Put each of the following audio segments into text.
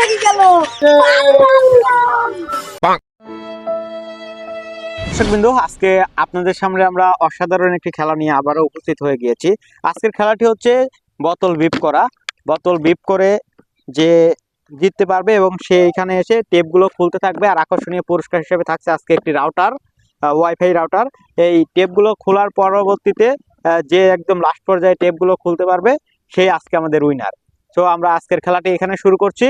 লেগে গেল বিন্দু আজকে আপনাদের সামনে আমরা অসাধারণ একটি খেলা নিয়ে আবারও উপস্থিত হয়ে গিয়েছি। আজকের খেলাটি হচ্ছে বোতল বিপ করা। বোতল বিপ করে যে জিততে পারবে এবং সে এখানে এসে টেপগুলো খুলতে থাকবে আর আকর্ষণীয় পুরস্কার হিসেবে থাকছে আজকে একটি রাউটার ওয়াইফাই রাউটার। এই টেপগুলো খোলার পরবর্তীতে যে একদম লাস্ট পর্যায়ে টেপগুলো খুলতে পারবে সেই আজকে আমাদের উইনার তো আমরা আজকের খেলাটি এখানে শুরু করছি।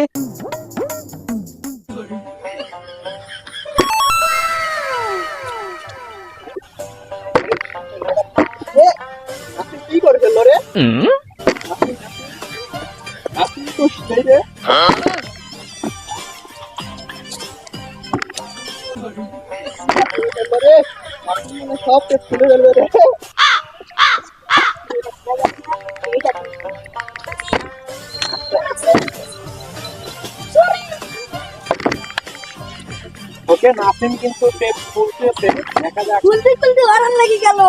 সব ফেলবে রে? ওকে নাসিম কিন্তু টেপ খুলতেছে দেখা যাক। খুলতে খুলতে আরাম লেগে গেল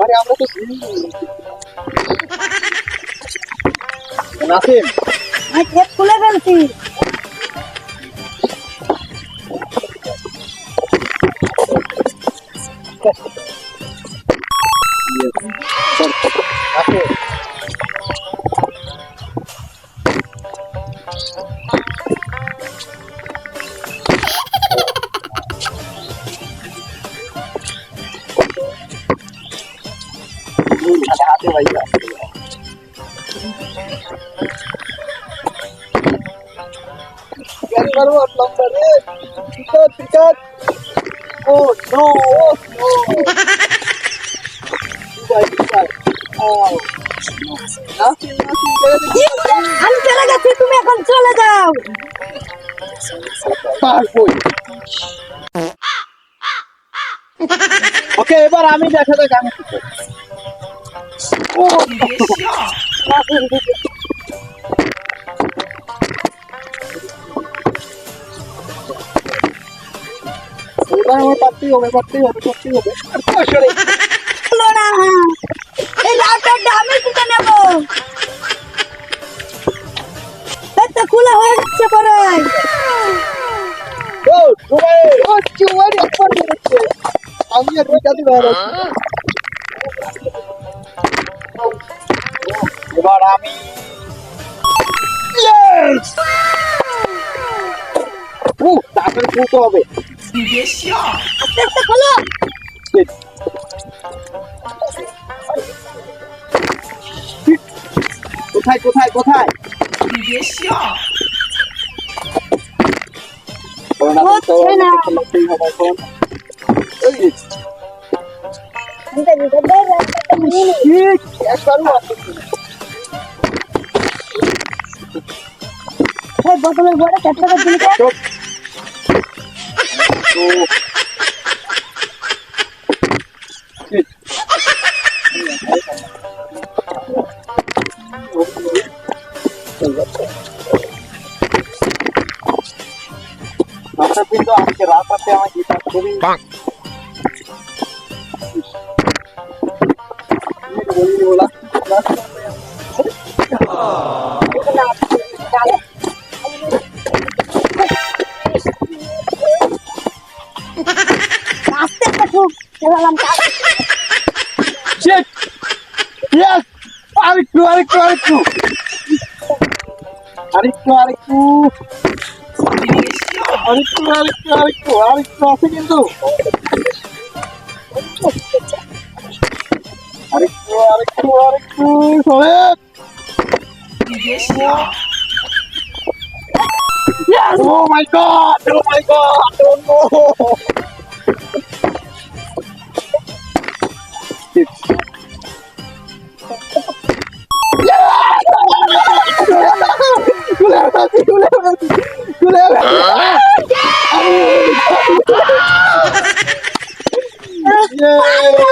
আরে আমরা তো নাসিম। আমি টেপ খুলে ফেলছি। নাসিম ও নাসিম নাসিম দেখে আমি চলে গেছি তুমি এখন চলে যাও পার বই ওকে এবার আমি দেখা যাক আমি এই রাউটারটা আমি কিনে নেব এই খোলা হয়ে যাচ্ছে পরে ও জুমাই ও আমি আর দিতে পারব এবার আমি তারপরে খুলতে হবে। কোথায় কোথায় কোথায়? ঠিক একটা এই বোতলের বড় চারটা করে দিলি কেন? চুপ। তো ঠিক। আচ্ছা কিন্তু আজকে রাত রাতে আমার গীতা খুবই বলিনি বলা Pasti aku dalam kamar. Shit. Yes. Arikku, arikku, arikku. Arikku, arikku. Arikku, arikku, arikku. Arikku, asingin tuh. Arikku, arikku, arikku. Solid. Iya yes. Yes! Oh my god! Oh my god! Oh Don't go! Yeah!